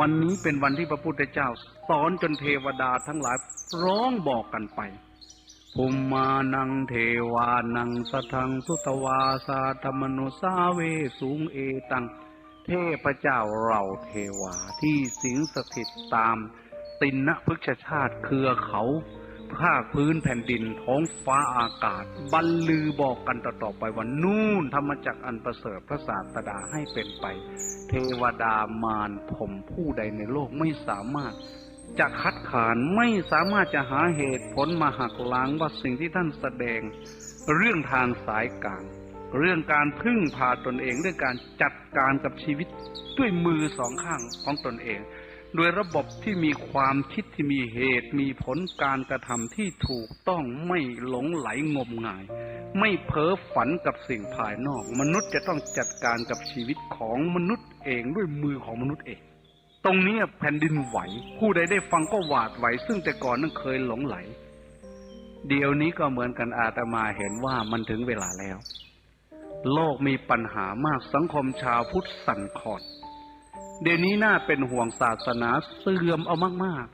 วันนี้เป็นวันที่พระพุทธเจ้า สอนจนเทวดาทั้งหลายร้องบอกกันไปภูมมานังเทวานังสทังสุตวาสาธรรมนุสาเวสูงเอตัง เทพเจ้าเราเทวาที่สิงสถิตตามตินนพฤกษชาติเครือเขา ภาคพื้นแผ่นดินท้องฟ้าอากาศ บรรลือบอกกันต่อๆไปว่านู่นธรรมจักอันประเสริฐพระศาสดาให้เป็นไป เทวดามารผมผู้ใดในโลกไม่สามารถจะคัดค้านไม่สามารถจะหาเหตุผลมาหักล้างว่าสิ่งที่ท่านแสดง เรื่องทางสายกลาง เรื่องการพึ่งพาตนเองเรื่องการจัดการกับชีวิตด้วยมือสองข้างของตนเอง โดยระบบที่มีความคิดที่มีเหตุ มีผลการกระทำที่ถูกต้องไม่หลงไหลงมงาย ไม่เพ้อฝันกับสิ่งภายนอก มนุษย์จะต้องจัดการกับชีวิตของมนุษย์เองด้วยมือของมนุษย์เอง ตรงนี้แผ่นดินไหว ผู้ใดได้ฟังก็หวาดไหว ซึ่งแต่ก่อนนั้นเคยหลงไหล เดี๋ยวนี้ก็เหมือนกันอาตมาเห็นว่ามันถึงเวลาแล้ว โลกมีปัญหามากสังคมชาวพุทธสั่นคลอน เดี๋ยวนี้น่าเป็นห่วงศาสนาเสื่อมเอามาก